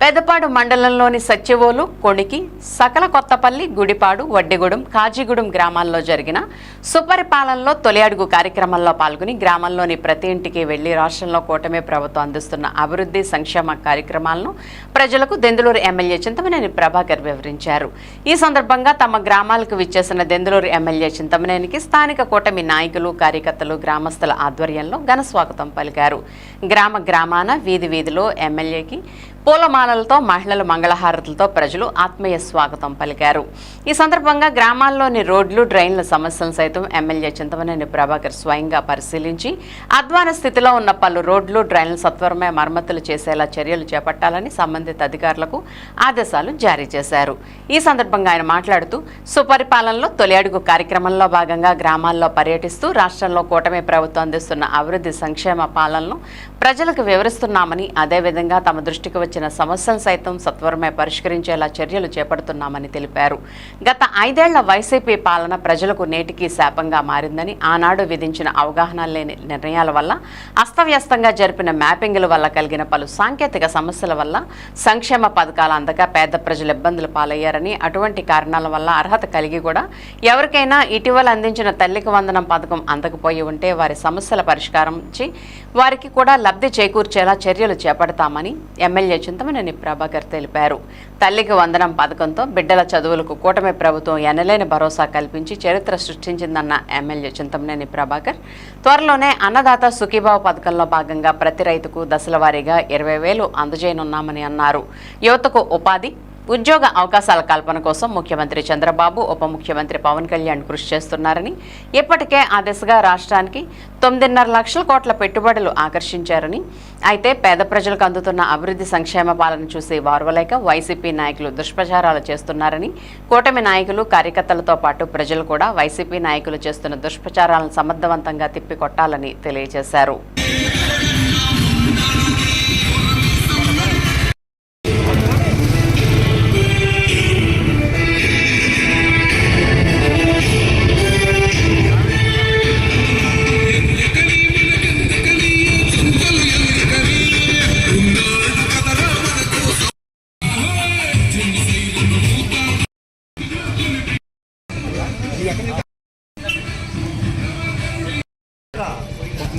పెద్దపాడు మండలంలోని సత్యవోలు కొణికి సకల కొత్తపల్లి గుడిపాడు వడ్డిగూడెం కాజీగూడెం గ్రామాల్లో జరిగిన సుపరిపాలనలో తొలి అడుగు కార్యక్రమంలో పాల్గొని గ్రామంలోని ప్రతి ఇంటికి వెళ్ళి రాష్ట్రంలో కూటమి ప్రభుత్వం అందిస్తున్న అభివృద్ధి సంక్షేమ కార్యక్రమాలను ప్రజలకు దెందులూరు ఎమ్మెల్యే చింతమనేని ప్రభాకర్ వివరించారు. ఈ సందర్భంగా తమ గ్రామాలకు విచ్చేసిన దెందులూరు ఎమ్మెల్యే చింతమనేనికి స్థానిక కూటమి నాయకులు కార్యకర్తలు గ్రామస్తుల ఆధ్వర్యంలో ఘన స్వాగతం పలికారు. గ్రామ గ్రామాన వీధి వీధిలో ఎమ్మెల్యేకి పూలమాలలతో మహిళలు మంగళహారతులతో ప్రజలు ఆత్మీయ స్వాగతం పలికారు. ఈ సందర్భంగా గ్రామాల్లోని రోడ్లు డ్రైన్ల సమస్యలను సైతం ఎమ్మెల్యే చింతమనేని ప్రభాకర్ స్వయంగా పరిశీలించి అధ్వాన స్థితిలో ఉన్న పలు రోడ్లు డ్రైన్లు సత్వరమే మరమ్మతులు చేసేలా చర్యలు చేపట్టాలని సంబంధిత అధికారులకు ఆదేశాలు జారీ చేశారు. ఈ సందర్భంగా ఆయన మాట్లాడుతూ సుపరిపాలనలో తొలి అడుగు కార్యక్రమంలో భాగంగా గ్రామాల్లో పర్యటిస్తూ రాష్ట్రంలో కూటమి ప్రభుత్వం అందిస్తున్న అభివృద్ధి సంక్షేమ పాలనను ప్రజలకు వివరిస్తున్నామని అదేవిధంగా తమ దృష్టికి వచ్చిన సమస్యలు సైతం సత్వరమే పరిష్కరించేలా చర్యలు చేపడుతున్నామని తెలిపారు. గత ఐదేళ్ళ వైసీపీ పాలన ప్రజలకు నేటికి శాపంగా మారిందని ఆనాడు విధించిన అవగాహన లేని నిర్ణయాల వల్ల అస్తవ్యస్తంగా జరిపిన మ్యాపింగ్ల వల్ల కలిగిన పలు సాంకేతిక సమస్యల వల్ల సంక్షేమ పథకాలు అందక పేద ప్రజలు ఇబ్బందులు పాలయ్యారని అటువంటి కారణాల వల్ల అర్హత కలిగి కూడా ఎవరికైనా ఇటీవల అందించిన తల్లికి వందనం పథకం అందకపోయి ఉంటే వారి సమస్యల పరిష్కారం వారికి కూడా లబ్ధి చేకూర్చేలా చర్యలు చేపడతామని ఎమ్మెల్యే చింతమనేని ప్రభాకర్ తెలిపారు. తల్లికి వందనం పథకంతో బిడ్డల చదువులకు కూటమి ప్రభుత్వం ఎనలేని భరోసా కల్పించి చరిత్ర సృష్టించిందన్న ఎమ్మెల్యే చింతమనేని ప్రభాకర్. త్వరలోనే అన్నదాత సుఖీభావ పథకంలో భాగంగా ప్రతి రైతుకు దశల వారీగా ఇరవై వేలు అందజేయనున్నామని అన్నారు. యువతకు ఉపాధి ఉద్యోగ అవకాశాల కల్పన కోసం ముఖ్యమంత్రి చంద్రబాబు ఉప ముఖ్యమంత్రి పవన్ కళ్యాణ్ కృషి చేస్తున్నారని ఇప్పటికే ఆ దిశగా రాష్ట్రానికి తొమ్మిదిన్నర లక్షల కోట్ల పెట్టుబడులు ఆకర్షించారని. అయితే పేద ప్రజలకు అందుతున్న అభివృద్ధి సంక్షేమ పాలన చూసి వార్వలేక వైసీపీ నాయకులు దుష్ప్రచారాలు చేస్తున్నారని కూటమి నాయకులు కార్యకర్తలతో పాటు ప్రజలు కూడా వైసీపీ నాయకులు చేస్తున్న దుష్ప్రచారాలను సమర్థవంతంగా తిప్పికొట్టాలని తెలియజేశారు.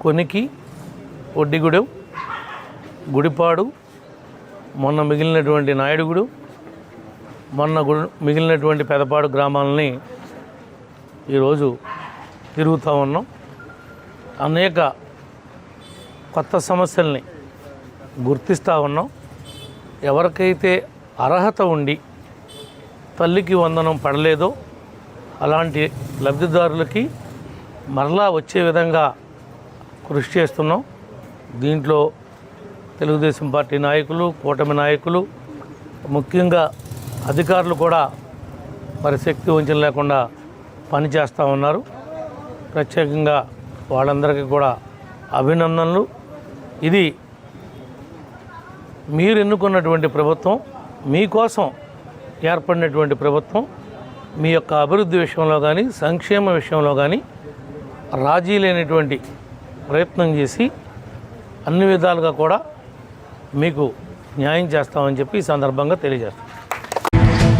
కొనికి ఒడ్డిగూడెం గుడిపాడు మొన్న మిగిలినటువంటి నాయుడుగుడు మొన్న గు- మిగిలినటువంటి పెదపాడు గ్రామాలని ఈరోజు తిరుగుతూ ఉన్నాం. అనేక కొత్త సమస్యల్ని గుర్తిస్తూ ఉన్నాం. ఎవరికైతే అర్హత ఉండి తల్లికి వందనం పడలేదో అలాంటి లబ్ధిదారులకి మరలా వచ్చే విధంగా కృషి చేస్తున్నాం. దీంట్లో తెలుగుదేశం పార్టీ నాయకులు కూటమి నాయకులు ముఖ్యంగా అధికారులు కూడా మరి శక్తి వంచన లేకుండా పనిచేస్తూ ఉన్నారు. ప్రత్యేకంగా వాళ్ళందరికీ కూడా అభినందనలు. ఇది మీరు ఎన్నుకున్నటువంటి ప్రభుత్వం మీకోసం ఏర్పడినటువంటి ప్రభుత్వం మీ యొక్క అభివృద్ధి విషయంలో కానీ సంక్షేమ విషయంలో కానీ రాజీ లేనటువంటి ప్రయత్నం చేసి అన్ని విధాలుగా కూడా మీకు న్యాయం చేస్తామని చెప్పి ఈ సందర్భంగా తెలియజేస్తాం